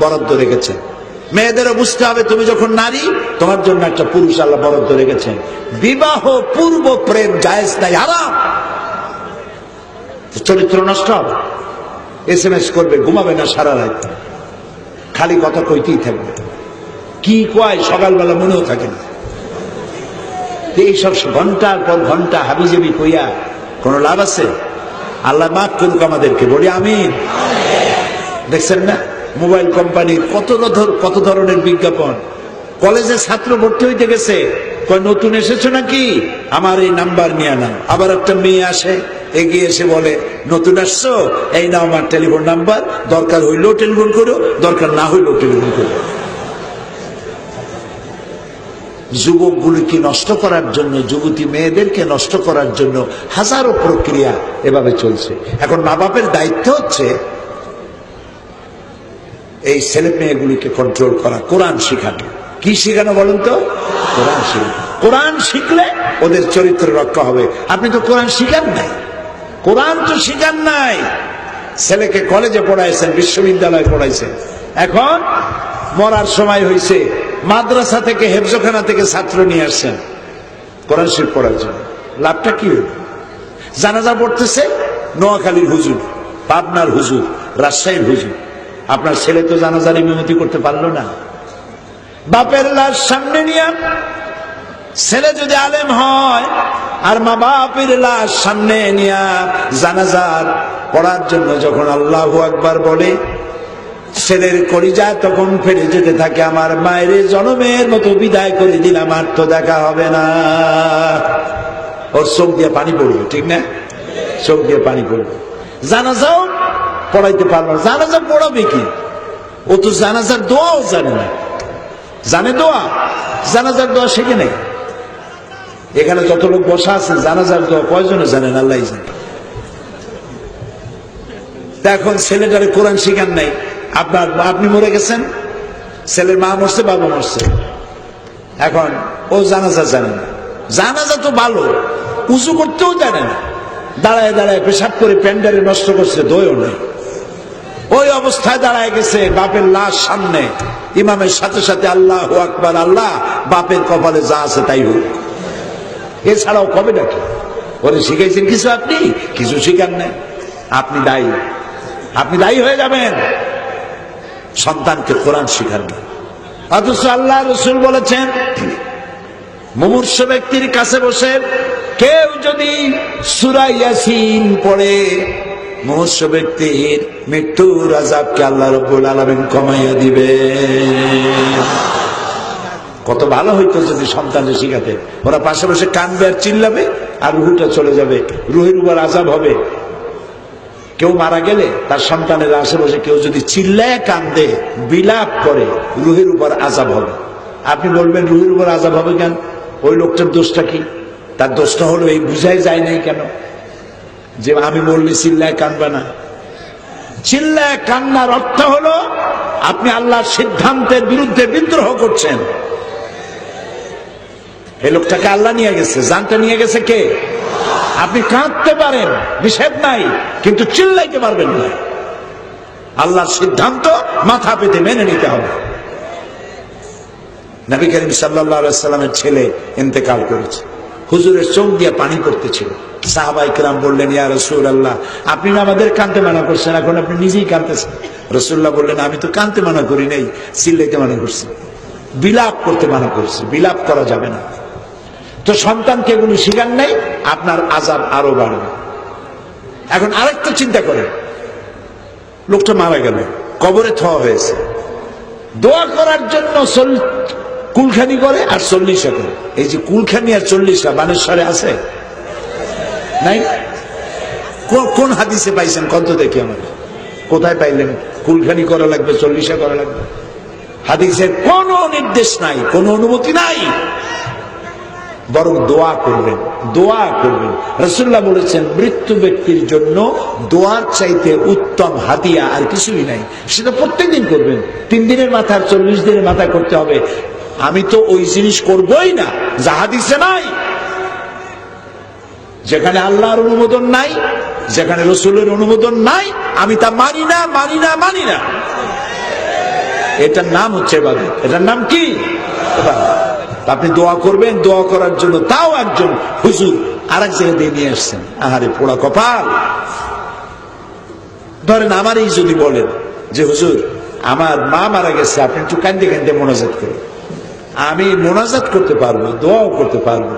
বরাদ্দ রেখেছেন মেয়েদেরও বুঝতে হবে, তুমি যখন নারী, তোমার জন্য একটা পুরুষ আল্লাহ বরাদ্দ রেখেছেন। বিবাহ পূর্ব প্রেম জায়েজ নাই আরাম চরিত্র নষ্ট হবে। এস এম এস করবে, ঘুমাবে না সারা রাত। খালি কথা কইতেই থাকবে। কি কয়, সকালবেলা মনেও থাকে না। এইসব ঘণ্টার পর ঘণ্টা হাবিজাবি কইয়া কোনো লাভ আছে? আল্লাহ মাফ করুক আমাদেরকে, বলি আমি দেখছেন না? মোবাইল কোম্পানির কত কত ধরনের বিজ্ঞাপন? কলেজে ছাত্র ভর্তি হইতে গেছে। কয়, নতুন এসেছ নাকি? আমার এই নাম্বার নিয়ে নাও। আবার একটা মেয়ে আসে, এগিয়ে এসে বলে, নতুন আসছো? এই নাও আমার টেলিফোন নাম্বার। দরকার হইলেও টেলিফোন করো, দরকার না হইলেও টেলিফোন করো। যুবকগুলিকে নষ্ট করার জন্য, যুবতী মেয়েদেরকে নষ্ট করার জন্য হাজারো প্রক্রিয়া এভাবে চলছে। এখন মা বাপের দায়িত্ব হচ্ছে এই ছেলে মেয়েগুলিকে কন্ট্রোল করা। কোরআন শিখানো। কি শিখানো বলুন তো? কোরআন শিখানো কোরআন শিখলে ওদের চরিত্র রক্ষা হবে। আপনি তো কোরআন শিখান নাই। কোরআন তো শিখান নাই। ছেলেকে কলেজে পড়াইছেন, বিশ্ববিদ্যালয়ে পড়াইছেন। এখন মরার সময় হয়েছে মাদ্রাসা থেকে হেফজখানা থেকে ছাত্র নিয়ে আসছেন। কোরআন শিখ পড়ার জন্য। লাভটা কি হইল জানাজা পড়তেছে নোয়াখালীর হুজুর, পাবনার হুজুর, রাজশাহীর হুজুর। আপনার ছেলে তো জানাজার ইমামতি করতে পারল না। বাপের লাশ সামনে নিয়ে ছেলে যদি আলেম হয়, আর মা বাপের লাশ সামনে নিয়ে জানাজার পড়ার জন্য যখন আল্লাহ আকবার বলে, ছেলের কলিজা তখন ফেরে যেতে থাকে, আমার মায়ের জনমের মতো বিদায় করে দিলাম, আর তো দেখা হবে না। ওর চোখ দিয়ে পানি পড়বে, ঠিক না? চোখ দিয়ে পানি পড়বে। জানাজাও পড়াইতে পারল না। জানাজা পড়াবে কি? ও তো জানাজার দোয়াও জানে না। জানে দোয়া? জানাজার দোয়া শেখে নাই। এখানে যত লোক বসা আছে, জানাজার দোয়া কয়জনে জানেন? আল্লাহ জানে। এখন ছেলেটারে কোরআন শিখান নাই। আপনার আপনি মরে গেছেন? ছেলের মা মরছে, বাবা মরছে। এখন ও জানাজা জানে না। জানাজা তো ভালো উঁচু করতেও জানে না। দাঁড়ায় দাঁড়ায় পেশাব করে প্যান্ডারে নষ্ট করছে দইও নেই। ওই অবস্থায় দাঁড়ায় গেছে বাপের লাশ সামনে। ইমামের সাথে সাথে আল্লাহ আকবার, আল্লাহ, বাপের কপালে যা আছে তাই হোক। এছাড়াও কবে ডাকে ওরে শিখাইছেন কিছু আপনি? কিছু শিখান নাই। আপনি দায়ী। আপনি দায়ী হয়ে যাবেন। সন্তানকে কোরআন শিখান না। অথচ আল্লাহ রসুল বলেছেন, মুমূর্ষ ব্যক্তির কাছে বসে কেউ যদি সুরাইয়াসিন পড়ে মুমূর্ষ ব্যক্তির মৃত্যুর আজাবকে আল্লাহ রব্বুল আলমিন কমাইয়া দিবে। কত ভালো হইতো যদি সন্তানকে শিখাতে। ওরা পাশে বসে কানবে আর চিল্লাবে আর রুহুটা চলে যাবে। রুহের উপর আজাব হবে। কেউ মারা গেলে তার সন্তানের আশেপাশে কেউ যদি চিল্লায় কান্দে বিলাপ করে, রুহের উপর আজাব হবে। আপনি বলবেন, রুহের উপর আজাব হবে কেন? ওই লোকটার দোষটা কি? তার দোষটা হলো এই বুঝাই যায় নাই কেন? যে আমি বললে চিল্লায় কানবে না। চিল্লায় কান্নার অর্থ হলো, আপনি আল্লাহর সিদ্ধান্তের বিরুদ্ধে বিদ্রোহ করছেন। এই লোকটাকে আল্লাহ নিয়ে গেছে জানটা নিয়ে গেছে কে? আপনি কাঁদতে পারেন, নিষেধ নাই, কিন্তু চিল্লাইতে পারবেন না। আল্লাহর সিদ্ধান্ত মাথা পেতে মেনে নিতে হবে। নবী করিম সাল্লামের ছেলে ইন্তেকাল করেছে। হুজুরের চোখ দিয়ে পানি পড়তেছিল। সাহাবাই কিরাম বললেন, ইয়া রসুল আল্লাহ আপনি না আমাদের কানতে মানা করছেন, এখন আপনি নিজেই কানতেছেন। রসুল্লাহ বললেন, আমি তো কানতে মানা করি নাই চিল্লাইতে মানা করছি। বিলাপ করতে মানা করছি, বিলাপ করা যাবে না। তো সন্তানকে এগুলো শিখান নাই, আপনার আজাব আরও বাড়বে। এখন আরেকটা চিন্তা করে, লোকটা মারা গেল, কবরে থওয়া হয়েছে। দোয়া করার জন্য কুলখানি করে আর চল্লিশা করে। এই যে কুলখানি আর চল্লিশা বানেশ্বরে আছে? নাই? কোন হাদিসে পাইছেন? কত দেখি আমার। কোথায় পাইলেন? কুলখানি করা লাগবে, চল্লিশা করা লাগবে। হাদিসের কোনো নির্দেশ নাই, কোনো অনুমতি নাই। বরং দোয়া করবেন দোয়া করবেন। রসুল্লাহ বলেছেন, মৃত্যু ব্যক্তির জন্য দোয়ার চাইতে উত্তম হাতিয়া আর কিছুই নাই। সেটা প্রত্যেকদিন করবেন। তিন দিনের মাথায় চল্লিশ দিনের মাথা করতে হবে। আমি তো ওই জিনিস করবই না যাহা দিছে নাই। যেখানে আল্লাহর অনুমোদন নাই, যেখানে রসুলের অনুমোদন নাই, আমি তা মানি না মানি না মানি না। এটার নাম হচ্ছে এবাদত। এটার নাম কি? আপনি দোয়া করবেন, দোয়া করার জন্য তাও একজন হুজুর আর এক জায়গায় দিয়ে নিয়ে আসছেন। আহারে পোড়া কপাল। ধরেন আমারই যদি বলেন যে, হুজুর, আমার মা মারা গেছে, আপনি একটু কান্দে কান্দে মোনাজাত করুন। আমি মোনাজাত করতে পারব দোয়াও করতে পারব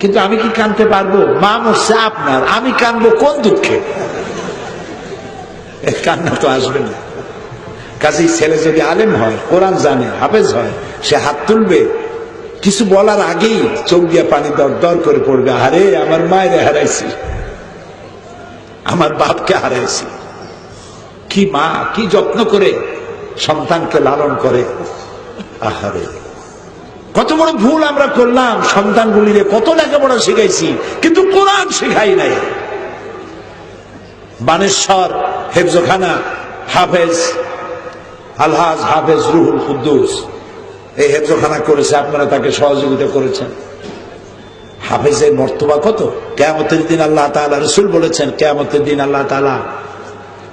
কিন্তু আমি কি কানতে পারব? মা মরছে আপনার। আমি কানবো কোন দুঃখে? কান্না তো আসবে না। কাজেই ছেলে যদি আলেম হয়, কোরআন জানে, হাফেজ হয়, সে হাত তুলবে। কিছু বলার আগেই চোখ দিয়ে পানি দর দর করে পড়বে। আরে, আমার মায়ের হারাইছি। আমার বাপকে হারাইছি। কি মা, কি যত্ন করে সন্তানকে লালন করে? আহারে। কত বড় ভুল আমরা করলাম সন্তানগুলিরে কত লেখাপড়া শিখাইছি, কিন্তু কোরআন শিখাই নাই। বানেশ্বর, হেফজখানা, হাফেজ, আলহাজ, হাফেজ রুহুল কুদ্দুস, এই হেফজখানা করেছে, আপনারা তাকে সহযোগিতা করেছেন। হাফেজের মর্তবা কত? কেয়ামতের দিন আল্লাহ তাআলা রসুল বলেছেন, কেয়ামতের দিন আল্লাহ তাআলা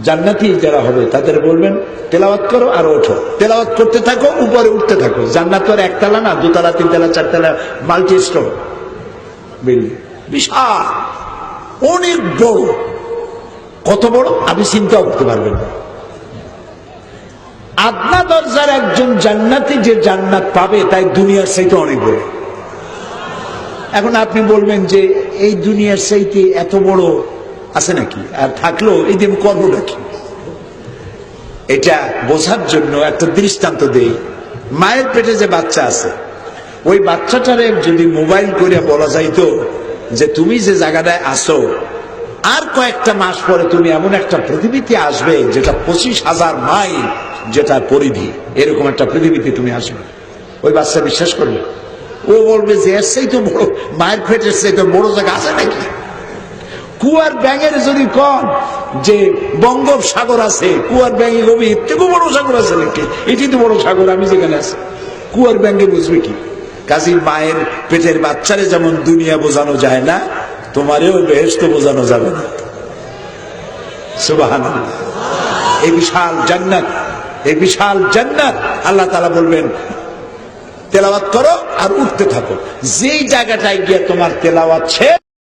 জান্নাতি যারা হবে, তাদের বলবেন, তেলাওয়াত করো আর ওঠো। তেলাওয়াত করতে থাকো, উপরে উঠতে থাকো। জান্নাত আর একতলা না, দুতলা, তিনতলা, চারতলা, মাল্টি স্টোর। বিশাল। অনেক বড়। কত বড়? আপনি চিন্তাও করতে পারবেন না। আদনা দরজার একজন জান্নাতি যে জান্নাত পাবে, তাই দুনিয়ার চাইতে অনেক বড়। এখন আপনি বলবেন যে, এই দুনিয়ার চাইতে এত বড় আছে নাকি? আর থাকলেও এই দিন কর্মটা কি এটা বোঝার জন্য একটা দৃষ্টান্ত দেই। মায়ের পেটে যে বাচ্চা আছে, ওই বাচ্চাটারে যদি মোবাইল করে বলা যাইতো যে তুমি যে জায়গাটায় আসো আর কয়েকটা মাস পরে তুমি এমন একটা পৃথিবীতে আসবে যেটা পঁচিশ হাজার মাইল যেটা পরিধি, এরকম একটা পৃথিবীতে তুমি আসবে। ওই বাচ্চা বিশ্বাস করবে? ও বলবে যে এর সেই তো বড়, মায়ের পেটের সেই তো বড় জায়গা আছে নাকি? কুয়ার ব্যাঙের যদি কন যে বঙ্গোপসাগর আছে, কুয়ার ব্যাঙে কবি এর বড় সাগর আছে নাকি? এটি তো বড় সাগর, আমি যেখানে আছি। কুয়ার ব্যাঙে বুঝবে কি? কাজী মায়ের পেটের বাচ্চারে যেমন দুনিয়া বোঝানো যায় না, তোমারেও বেহেস্ত বোঝানো যাবে না। সুবাহান এই বিশাল জান্নাত, এই বিশাল জান্নাত, আল্লাহ তালা বলবেন, তেলাওয়াত করো আর উঠতে থাকো। যেই জায়গাটায় গিয়ে তোমার তেলাওয়াত